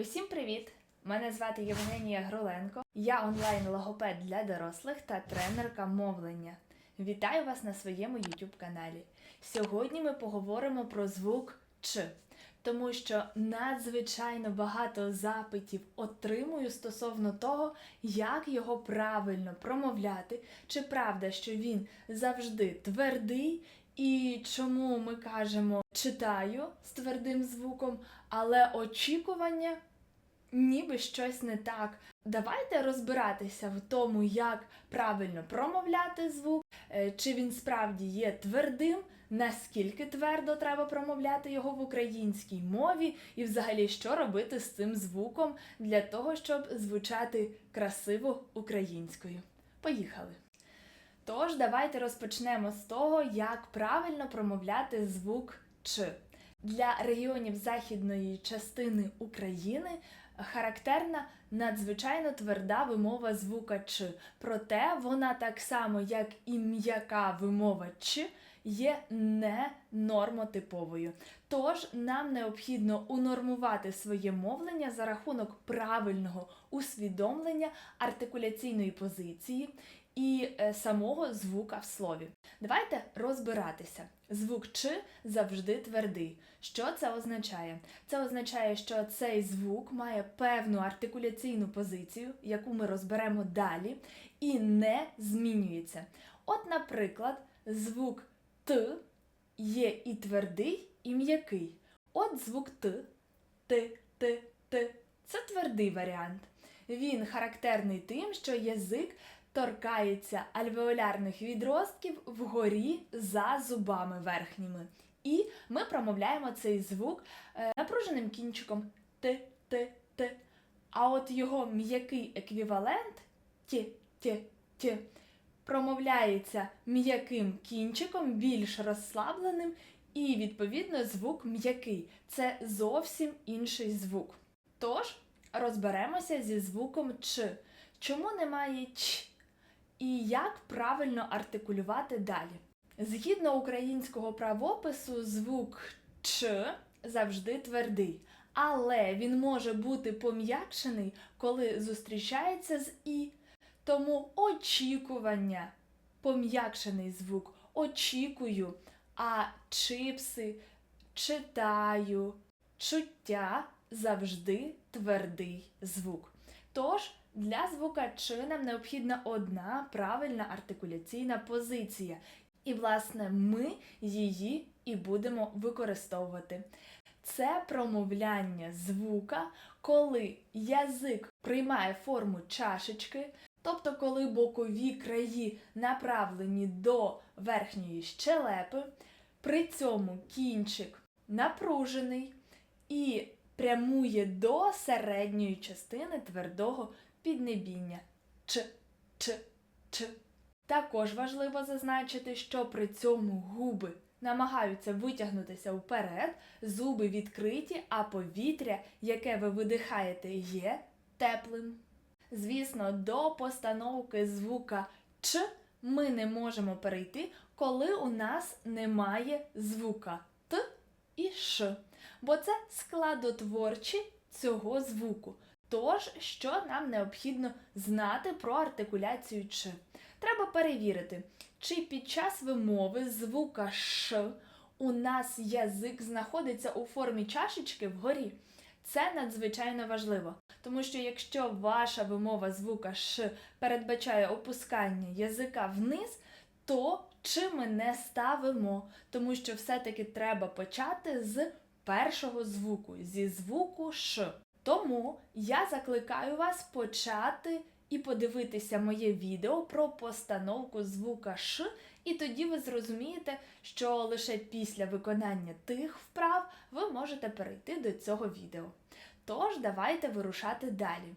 Усім привіт! Мене звати Євгенія Гроленко. Я онлайн-логопед для дорослих та тренерка мовлення. Вітаю вас на своєму YouTube каналі. Сьогодні ми поговоримо про звук Ч, тому що надзвичайно багато запитів отримую стосовно того, як його правильно промовляти, чи правда, що він завжди твердий, і чому ми кажемо читаю з твердим звуком, але очікування ніби щось не так. Давайте розбиратися в тому, як правильно промовляти звук, е, чи він справді є твердим, наскільки твердо треба промовляти його в українській мові, і взагалі що робити з цим звуком для того, щоб звучати красиво українською. Поїхали! Тож, давайте розпочнемо з того, як правильно промовляти звук Ч. Для регіонів західної частини України характерна надзвичайно тверда вимова звука Ч. Проте вона так само, як і м'яка вимова Ч, є не нормотиповою. Тож нам необхідно унормувати своє мовлення за рахунок правильного усвідомлення артикуляційної позиції і е, самого звука в слові. Давайте розбиратися. Звук Ч завжди твердий. Що це означає? Це означає, що цей звук має певну артикуляційну позицію, яку ми розберемо далі, і не змінюється. От, наприклад, звук Т є і твердий, і м'який. От звук Т, Т, Т, Т це твердий варіант. Він характерний тим, що язик торкається альвеолярних відростків вгорі за зубами верхніми. І ми промовляємо цей звук е, напруженим кінчиком т, т, т. А от його м'який еквівалент тє, тє, тє, промовляється м'яким кінчиком, більш розслабленим, і, відповідно, звук м'який. Це зовсім інший звук. Тож розберемося зі звуком Ч. Чому немає Ч? І як правильно артикулювати далі? Згідно українського правопису, звук Ч завжди твердий, але він може бути пом'якшений, коли зустрічається з І. Тому очікування, пом'якшений звук, очікую, а чипси, читаю, чуття завжди твердий звук. Тож для звука Ч нам необхідна одна правильна артикуляційна позиція. І, власне, ми її і будемо використовувати. Це промовляння звука, коли язик приймає форму чашечки, тобто коли бокові краї направлені до верхньої щелепи, при цьому кінчик напружений і прямує до середньої частини твердого піднебіння. Ч, ч, ч. Також важливо зазначити, що при цьому губи намагаються витягнутися вперед, зуби відкриті, а повітря, яке ви видихаєте, є теплим. Звісно, до постановки звука Ч ми не можемо перейти, коли у нас немає звука Т і Ш, бо це складотворчі цього звуку. Тож, що нам необхідно знати про артикуляцію Ч? Треба перевірити, чи під час вимови звука Ш у нас язик знаходиться у формі чашечки вгорі. Це надзвичайно важливо, тому що якщо ваша вимова звука Ш передбачає опускання язика вниз, то чи ми не ставимо, тому що все-таки треба почати з першого звуку, зі звуку Ш. Тому я закликаю вас почати і подивитися моє відео про постановку звука Ш, і тоді ви зрозумієте, що лише після виконання тих вправ ви можете перейти до цього відео. Тож, давайте вирушати далі.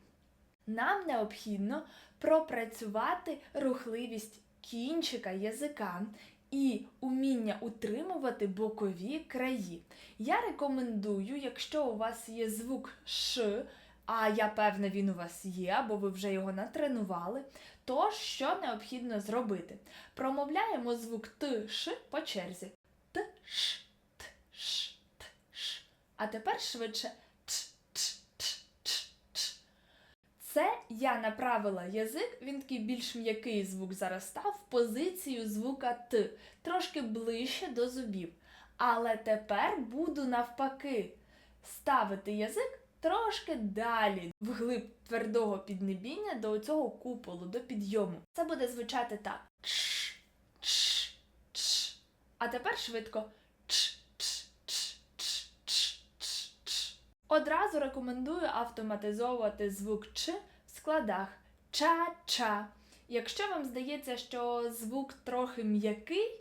Нам необхідно пропрацювати рухливість кінчика язика і уміння утримувати бокові краї. Я рекомендую, якщо у вас є звук Ш, а я певна, він у вас є, або ви вже його натренували, то що необхідно зробити? Промовляємо звук Т, Ш по черзі. Т, Ш, Т, Ш, Т, Ш. А тепер швидше я направила язик, він такий більш м'який звук зараз став, в позицію звука Т, трошки ближче до зубів. Але тепер буду навпаки ставити язик трошки далі, вглиб твердого піднебіння до цього куполу, до підйому. Це буде звучати так. Чш, чш, чш. А тепер швидко. Одразу рекомендую автоматизовувати звук Ч складах ча-ча. Якщо вам здається, що звук трохи м'який,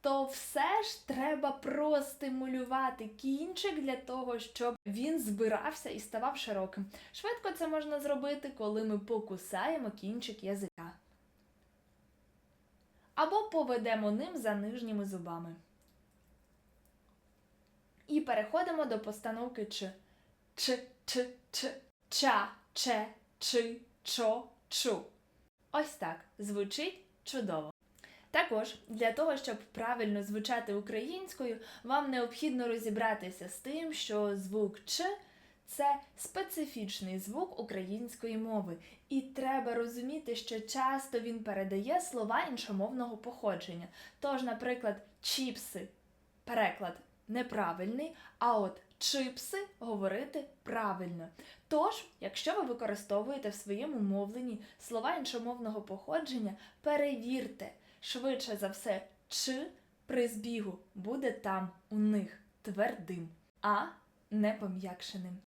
то все ж треба простимулювати кінчик для того, щоб він збирався і ставав широким. Швидко це можна зробити, коли ми покусаємо кінчик язика. Або поведемо ним за нижніми зубами. І переходимо до постановки Ч. Ч, Ч, Ч, Ча, Че, Чи, Чо, Чу. Ось так звучить чудово. Також для того, щоб правильно звучати українською, вам необхідно розібратися з тим, що звук Ч це специфічний звук української мови, і треба розуміти, що часто він передає слова іншомовного походження. Тож, наприклад, чіпси переклад неправильний, а от чипси говорити правильно. Тож, якщо ви використовуєте в своєму мовленні слова іншомовного походження, перевірте, швидше за все, чи при збігу буде там у них твердим, а не пом'якшеним.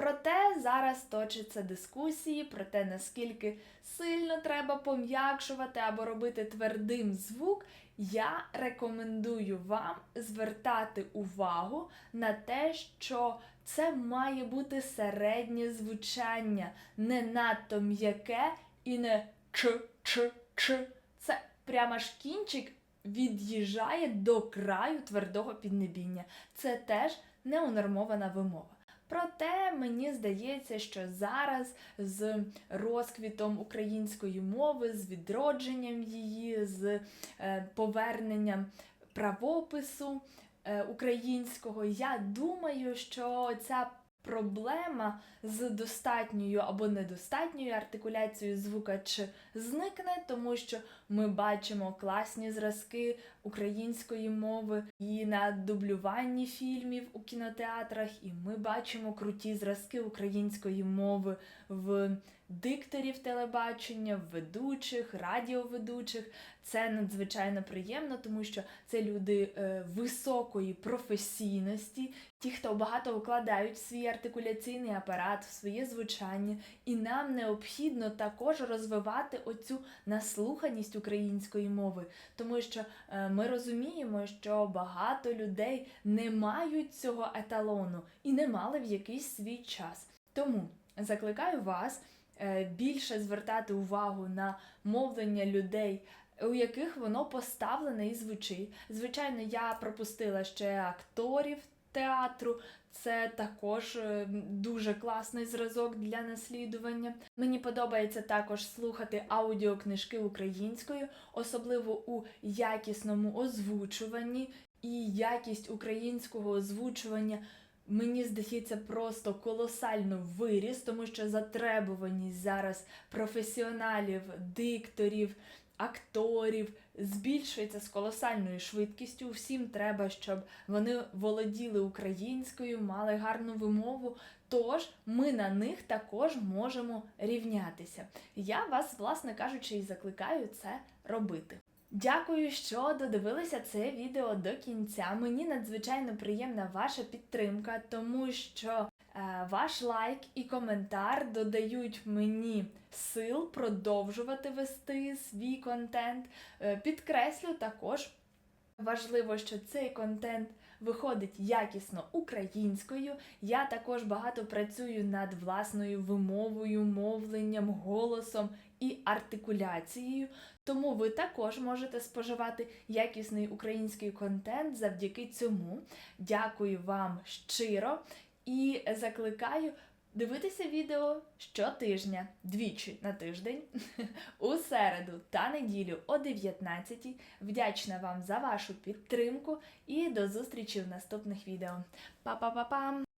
Проте зараз точаться дискусії про те, наскільки сильно треба пом'якшувати або робити твердим звук. Я рекомендую вам звертати увагу на те, що це має бути середнє звучання, не надто м'яке і не ч ч ч. Це прямо ж кінчик від'їжджає до краю твердого піднебіння. Це теж неунормована вимова. Проте мені здається, що зараз з розквітом української мови, з відродженням її, з е, поверненням правопису е, українського, я думаю, що ця проблема з достатньою або недостатньою артикуляцією звука Ч зникне, тому що ми бачимо класні зразки української мови і на дублюванні фільмів у кінотеатрах, і ми бачимо круті зразки української мови в дикторів телебачення, ведучих, радіоведучих. Це надзвичайно приємно, тому що це люди е, високої професійності, ті, хто багато вкладають в свій артикуляційний апарат, в своє звучання, і нам необхідно також розвивати оцю наслуханість української мови, тому що е, ми розуміємо, що багато людей не мають цього еталону і не мали в якийсь свій час. Тому закликаю вас більше звертати увагу на мовлення людей. У яких воно поставлене і звучить. Звичайно, я пропустила ще акторів театру, це також е, дуже класний зразок для наслідування. Мені подобається також слухати аудіокнижки українською, особливо у якісному озвучуванні, і якість українського озвучування. Мені здається, просто колосально виріс, тому що затребуваність зараз професіоналів, дикторів, акторів збільшується з колосальною швидкістю. Всім треба, щоб вони володіли українською, мали гарну вимову. Тож ми на них також можемо рівнятися. Я вас, власне кажучи, і закликаю це робити. Дякую, що додивилися це відео до кінця. Мені надзвичайно приємна ваша підтримка, тому що е, ваш лайк і коментар додають мені сил продовжувати вести свій контент. Е, підкреслю також важливо, що цей контент виходить якісно українською. Я також багато працюю над власною вимовою, мовленням, голосом і артикуляцією. Тому ви також можете споживати якісний український контент завдяки цьому. Дякую вам щиро і закликаю дивитися відео щотижня, двічі на тиждень, у середу та неділю о 19. Вдячна вам за вашу підтримку і до зустрічі в наступних відео. Па-па-па-пам!